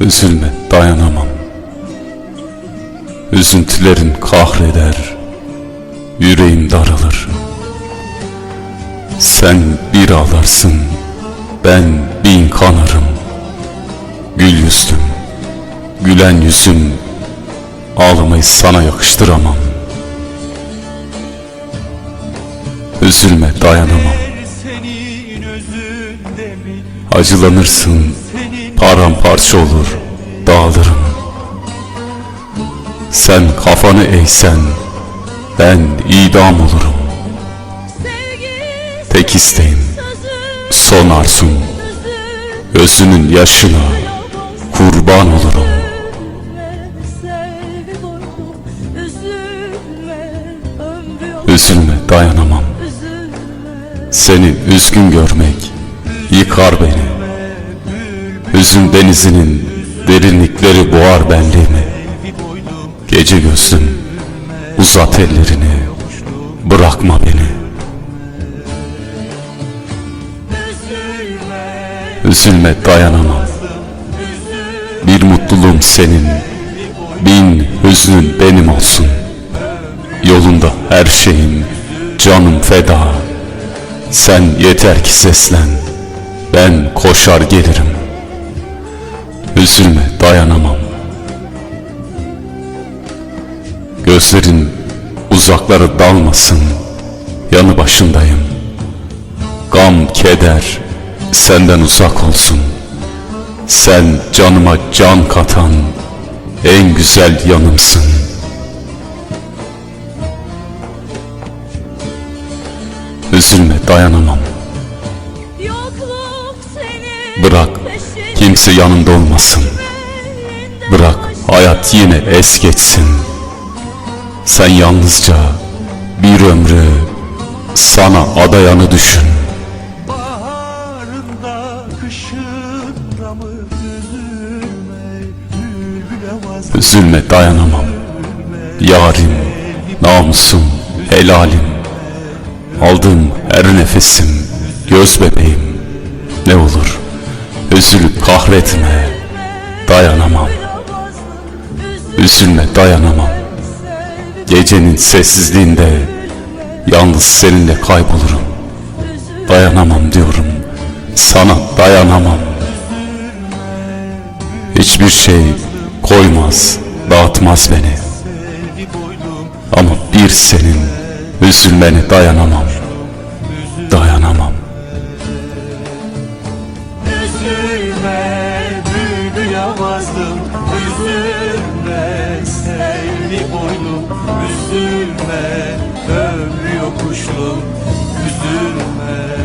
Üzülme dayanamam. Üzüntülerin kahreder Yüreğim daralır. Sen bir ağlarsın Ben bin kanarım. Gül yüzlüm Gülen yüzüm Ağlamayı sana yakıştıramam. Üzülme dayanamam? Acılanırsın Paramparça olur Dağılırım Sen kafanı eğsen Ben idam olurum. Tek isteğim Son arzum. Gözünün yaşına Kurban olurum. Üzülme dayanamam. Seni üzgün görmek Yıkar beni Hüzün denizinin Derinlikleri boğar benliğimi. Gece gözlüm Uzat ellerini Bırakma beni. Üzülme dayanamam. Bir mutluluğum senin Bin hüznün benim olsun. Yolunda her şeyim Canım feda. Sen yeter ki seslen Ben koşar gelirim Üzülme dayanamam. Gözlerin uzaklara dalmasın Yanı başındayım. Gam, keder senden uzak olsun. Sen canıma can katan En güzel yanımsın. Üzülme dayanamam. Bırak kimse yanında olmasın. Bırak hayat yine es geçsin. Sen yalnızca bir ömrü sana adayanı düşün. Baharında kışında mı üzülme? Bülbüle vazgeç Üzülme dayanamam. Yarim, namusum, helalim. Aldığım her nefesim Göz bebeğim. Ne olur Üzülüp kahretme. Dayanamam. Üzülme dayanamam. Gecenin sessizliğinde Yalnız seninle kaybolurum. Dayanamam diyorum. Sana dayanamam. Hiçbir şey koymaz, dağıtmaz beni. Ama bir senin üzülmene dayanamam. Dayanamam Üzülme avazlım Üzülme sevdi boylum Üzülme ömrü yokuşlum Üzülme